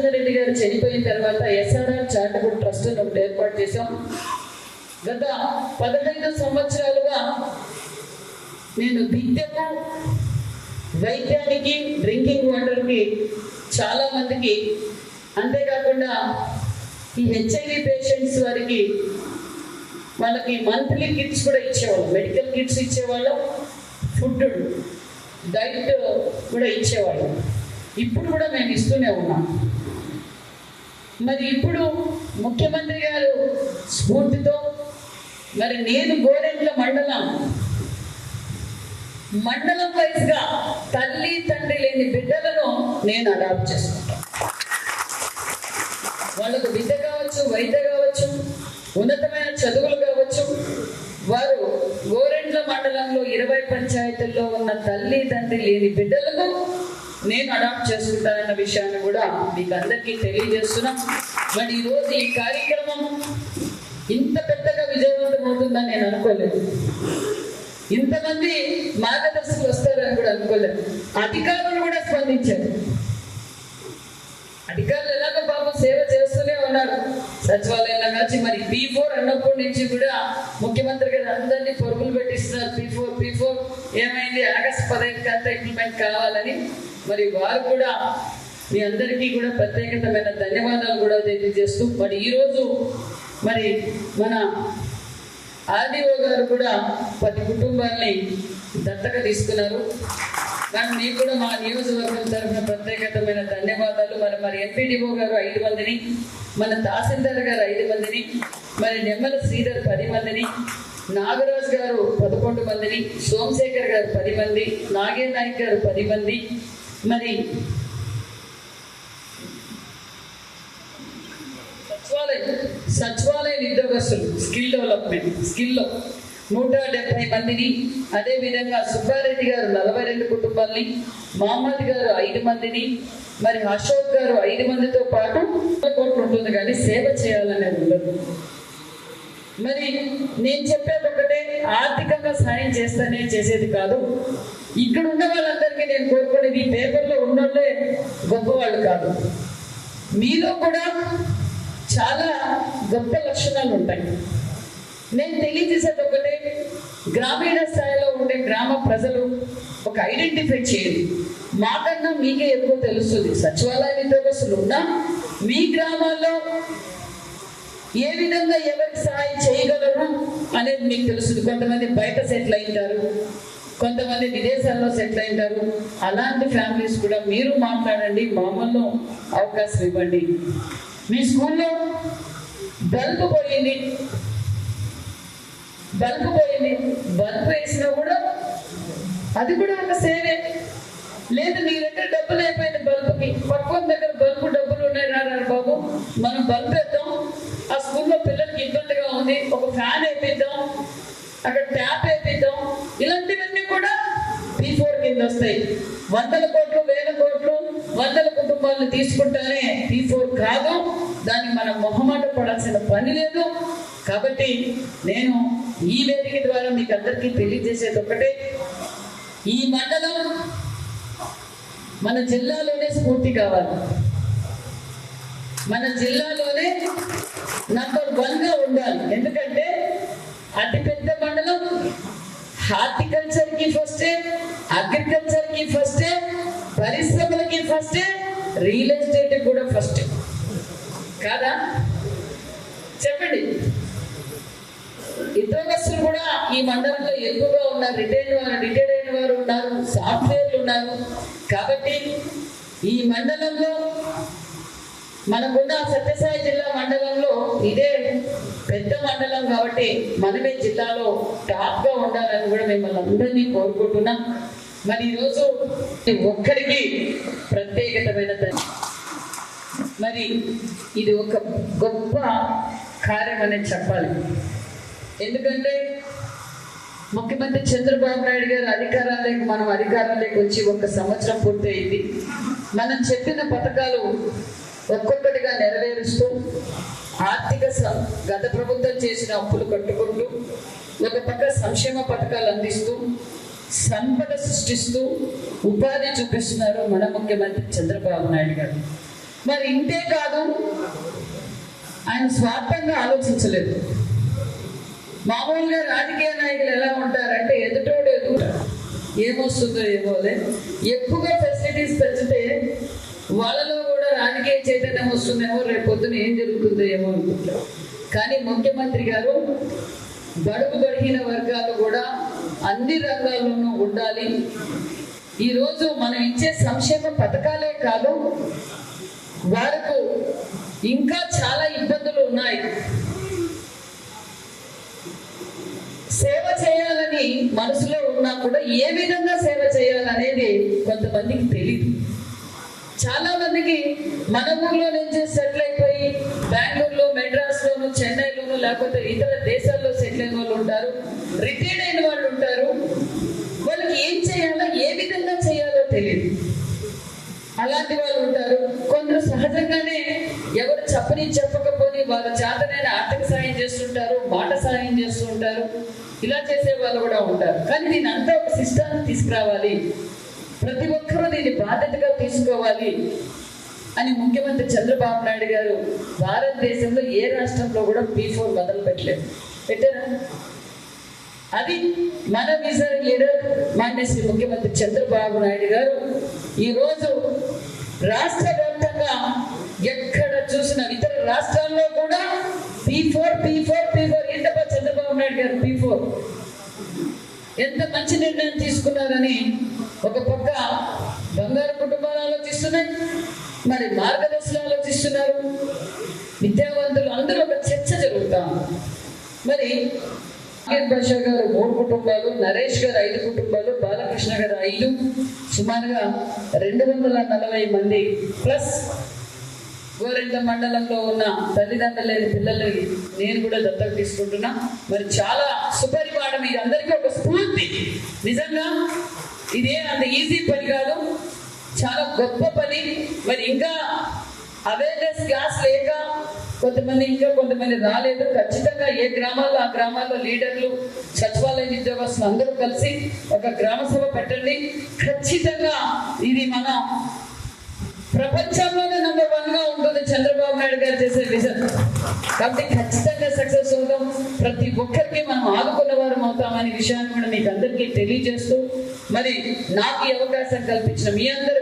రామచంద్ర రెడ్డి గారు చనిపోయిన తర్వాత ఎస్ఆర్ఆర్ చారిటబుల్ ట్రస్ట్ అని ఒకటి ఏర్పాటు చేశాం. గత పదహైదు సంవత్సరాలుగా నేను విద్యకు వైద్యానికి డ్రింకింగ్ వాటర్కి చాలా మందికి అంతేకాకుండా ఈ హెచ్ఐవి పేషెంట్స్ వారికి వాళ్ళకి మంత్లీ కిట్స్ కూడా ఇచ్చేవాళ్ళం. మెడికల్ కిట్స్ ఇచ్చేవాళ్ళం. ఫుడ్ డైట్ కూడా ఇచ్చేవాళ్ళం. ఇప్పుడు కూడా మేము ఇస్తూనే ఉన్నాం. మరి ఇప్పుడు ముఖ్యమంత్రి గారు స్ఫూర్తితో మరి నేను గోరెంట్ల మండలం మండలం వైజ్గా తల్లి తండ్రి లేని బిడ్డలను నేను అడాప్ట్ చేసుకుంటాను. వాళ్ళకు విద్య కావచ్చు వైద్య కావచ్చు ఉన్నతమైన చదువులు కావచ్చు వారు గోరెంట్ల మండలంలో ఇరవై పంచాయతీల్లో ఉన్న తల్లి తండ్రి లేని బిడ్డలకు నేను అడాప్ట్ చేసుకుంటానన్న విషయాన్ని కూడా మీకు అందరికీ తెలియజేస్తున్నాం. మరి ఈరోజు ఈ కార్యక్రమం ఇంత పెద్దగా విజయవంతం అవుతుందని నేను అనుకోలేదు. ఇంతమంది మార్గదర్శకులు వస్తారని కూడా అనుకోలేదు. అధికారులు కూడా స్పందించారు. అధికారులు ఎలాగో పాపం సేవ చేస్తూనే ఉన్నారు. సచివాలయంలో కలిసి మరి పీ ఫోర్ అన్నప్పటి నుంచి కూడా ముఖ్యమంత్రి గారు అందరినీ పరుగులు పెట్టిస్తున్నారు. పీ ఏమైంది? ఆగస్టు పదహైదుకి అంతా ఇంప్లిమెంట్ కావాలని మరి వారు కూడా మీ అందరికీ కూడా ప్రత్యేకతమైన ధన్యవాదాలు కూడా తెలియజేస్తూ మరి ఈరోజు మరి మన ఆర్డీఓ గారు కూడా పది కుటుంబాల్ని దత్తక తీసుకున్నారు. కానీ మీకు కూడా మా నియోజకవర్గం తరఫున ప్రత్యేకతమైన ధన్యవాదాలు. మరి మరి ఎంపీడీఓ గారు ఐదు మందిని మన తహసీల్దార్ గారు ఐదు మందిని మరి నెమ్మల శ్రీధర్ పది మందిని నాగరాజు గారు పదకొండు మందిని సోమశేఖర్ గారు పది మంది నాగే నాయక్ గారు పది మంది. మరి సచివాలయం సచివాలయ ఉద్యోగస్తులు స్కిల్ డెవలప్మెంట్ స్కిల్లో నూట డెబ్బై మందిని అదేవిధంగా సుబ్బారెడ్డి గారు నలభై రెండు కుటుంబాల్ని మహమ్మద్ గారు ఐదు మందిని మరి అశోక్ గారు ఐదు మందితో పాటు కోట్లు ఉంటుంది కానీ సేవ చేయాలనేది ఉండదు. మరి నేను చెప్పేది ఒకటే ఆర్థికంగా సాయం చేస్తానే చేసేది కాదు. ఇక్కడ ఉన్న వాళ్ళందరికీ నేను కోరుకునేది పేపర్లో ఉన్నోళ్ళే గొప్పవాళ్ళు కాదు. మీలో కూడా చాలా గొప్ప లక్షణాలు ఉంటాయి. నేను తెలియజేసేది ఒకటే గ్రామీణ స్థాయిలో ఉండే గ్రామ ప్రజలు ఒక ఐడెంటిఫై చేయండి. మాకన్నా మీకే ఎక్కువ తెలుస్తుంది. సచివాలయ ఉద్యోగస్తులు ఉన్నా మీ గ్రామాల్లో ఏ విధంగా ఎవరికి సహాయం చేయగలరు అనేది మీకు తెలుస్తుంది. కొంతమంది బయట సెటిల్ అయింటారు కొంతమంది విదేశాల్లో సెటిల్ అయింటారు అలాంటి ఫ్యామిలీస్ కూడా మీరు మాట్లాడండి మామూలు అవకాశం ఇవ్వండి. మీ స్కూల్లో బల్బు పోయింది బల్బు పోయింది బల్బ్ వేసినా కూడా అది కూడా ఒక సేవే. లేదు నీ దగ్గర డబ్బులు అయిపోయింది బల్బుకి పక్కన దగ్గర బల్బు ఉన్నాయి రారా బాబు. మనం బల్బు వేద్దాం ఆ స్కూల్లో పిల్లలకి ఇబ్బందిగా ఉంది. ఒక ఫ్యాన్ వేపిద్దాం. అక్కడ ట్యాప్ వేపిద్దాం. ఇలాంటివన్నీ కూడా పీ ఫోర్ కింద వస్తాయి. వందల కోట్లు వేల కోట్లు వందల కుటుంబాలను తీసుకుంటానే పీ ఫోర్ కాదు. దాన్ని మనం మొహమాట పడాల్సిన పని లేదు. కాబట్టి నేను ఈ వేదిక ద్వారా మీకు అందరికీ తెలియజేసేది ఒకటే. ఈ మండలం మన జిల్లాలోనే స్ఫూర్తి కావాలి. మన జిల్లాలోనే నంబర్ వన్గా ఉండాలి. ఎందుకంటే అతిపెద్ద మండలం హార్టికల్చర్కి ఫస్టే అగ్రికల్చర్కి ఫస్టే పరిశ్రమలకి ఫస్టే రియల్ ఎస్టేట్ కూడా ఫస్ట్ కాదా? చెప్పండి. ఉద్యోగస్తులు కూడా ఈ మండలంలో ఎక్కువగా ఉన్నారు. రిటైర్డ్ వారు రిటైర్డ్ అయిన వారు ఉన్నారు. సాఫ్ట్వేర్లు ఉన్నారు. కాబట్టి ఈ మండలంలో మనకున్న సత్యసాయి జిల్లా మండలంలో ఇదే పెద్ద మండలం కాబట్టి మనమే జిల్లాలో టాప్గా ఉండాలని కూడా మిమ్మల్ని అందరినీ కోరుకుంటున్నాం. మరి ఈరోజు ఒక్కరికి ప్రత్యేకతమైన మరి ఇది ఒక గొప్ప కార్యం అనేది చెప్పాలి. ఎందుకంటే ముఖ్యమంత్రి చంద్రబాబు నాయుడు గారు అధికారాలకు మనం అధికారంలోకి వచ్చి ఒక సంవత్సరం పూర్తయింది. మనం చెప్పిన పథకాలు ఒక్కొక్కటిగా నెరవేరుస్తూ ఆర్థిక గత ప్రభుత్వం చేసిన అప్పులు కట్టుకుంటూ ఒక పక్క సంక్షేమ పథకాలు అందిస్తూ సంపద సృష్టిస్తూ ఉపాధి చూపిస్తున్నారు మన ముఖ్యమంత్రి చంద్రబాబు నాయుడు గారు. మరి ఇంతే కాదు ఆయన స్వార్థంగా ఆలోచించలేదు. మామూలుగా రాజకీయ నాయకులు ఎలా ఉంటారంటే ఎదుటోడు ఎదుగుతారు ఏమొస్తుందో ఏమోలే ఎక్కువగా ఫెసిలిటీస్ పెంచితే వాళ్ళలో కూడా రాజకీయ చైతన్యం వస్తుందేమో రేపు పొద్దున ఏం జరుగుతుందో ఏమో అనుకుంటారు. కానీ ముఖ్యమంత్రి గారు బడుగు బడిగిన వర్గాలు కూడా అన్ని రంగాల్లోనూ ఉండాలి. ఈరోజు మనం ఇచ్చే సంక్షేమ పథకాలే కాదు వారికి ఇంకా చాలా ఇబ్బందులు ఉన్నాయి. సేవ చేయాలని మనసులో ఉన్నా కూడా ఏ విధంగా సేవ చేయాలనేది కొంతమందికి తెలియదు చాలా మందికి మన ఊర్లో నుంచి సెటిల్ అయిపోయి బెంగళూరులో మెడ్రాస్లోను చెన్నైలోను లేకపోతే ఇతర దేశాల్లో సెటిల్ అయిన వాళ్ళు ఉంటారు. రిటైర్డ్ అయిన వాళ్ళు ఉంటారు. వాళ్ళకి ఏం చేయాలో ఏ విధంగా చేయాలో తెలియదు అలాంటి వాళ్ళు ఉంటారు. కొందరు సహజంగానే ఎవరు చెప్పని చెప్పకపోని వాళ్ళ చేతనైన ఆర్థిక సాయం చేస్తుంటారు మాట సాయం చేస్తుంటారు. ఇలా చేసే వాళ్ళు కూడా ఉంటారు. కానీ దీని అంతా ఒక సిస్టాన్ని తీసుకురావాలి. ప్రతి ఒక్కరూ దీన్ని బాధ్యతగా తీసుకోవాలి అని ముఖ్యమంత్రి చంద్రబాబు నాయుడు గారు భారతదేశంలో ఏ రాష్ట్రంలో కూడా పీ ఫోర్ మొదలు పెట్టలేదు. పెట్టారా? అది మన విజన్ లీడర్ మాన్య శ్రీ ముఖ్యమంత్రి చంద్రబాబు నాయుడు గారు ఈరోజు రాష్ట్ర వ్యాప్తంగా ఎక్కడ చూసిన ఇతర రాష్ట్రాల్లో కూడా P four P four P four ఏంటప్ప Chandrababu Naidu garu P four ఎంత మంచి నిర్ణయం తీసుకున్నారని ఒక పక్క బంగారు కుటుంబాలు ఆలోచిస్తున్నాయి మరి మార్గదర్శులు ఆలోచిస్తున్నారు. విద్యావంతులు అందరూ ఒక చర్చ జరుగుతా మరి ఆగిర్ భాష గారు మూడు కుటుంబాలు నరేష్ గారు ఐదు కుటుంబాలు బాలకృష్ణ గారు ఐదు సుమారుగా రెండు వందల నలభై మంది ప్లస్ గోరెంట మండలంలో ఉన్న తల్లిదండ్రులు లేని పిల్లల్ని నేను కూడా దత్తత తీసుకుంటున్నా. మరి చాలా సుపరిపాఠం ఇది అందరికీ ఒక స్ఫూర్తి. నిజంగా ఇదే అంత ఈజీ పని కాదు. చాలా గొప్ప పని. మరి ఇంకా అవేర్నెస్ క్లాస్ లేక కొంతమంది ఇంకా కొంతమంది రాలేదు. ఖచ్చితంగా ఏ గ్రామాల్లో ఆ గ్రామాల్లో లీడర్లు సచివాలయ ఉద్యోగస్తులు అందరూ కలిసి ఒక గ్రామ సభ పెట్టండి. ఖచ్చితంగా ఇది మన ప్రపంచంలో చంద్రబాబు గారు చేసే విజన్ కాబట్టి ఖచ్చితంగా సక్సెస్ అవుతాం. ప్రతి ఒక్కరికి మనం ఆదుకున్న వారం అవుతామనే విషయాన్ని కూడా మీకు అందరికీ తెలియజేస్తూ మరి నాకు ఈ అవకాశం కల్పించిన మీ అందరూ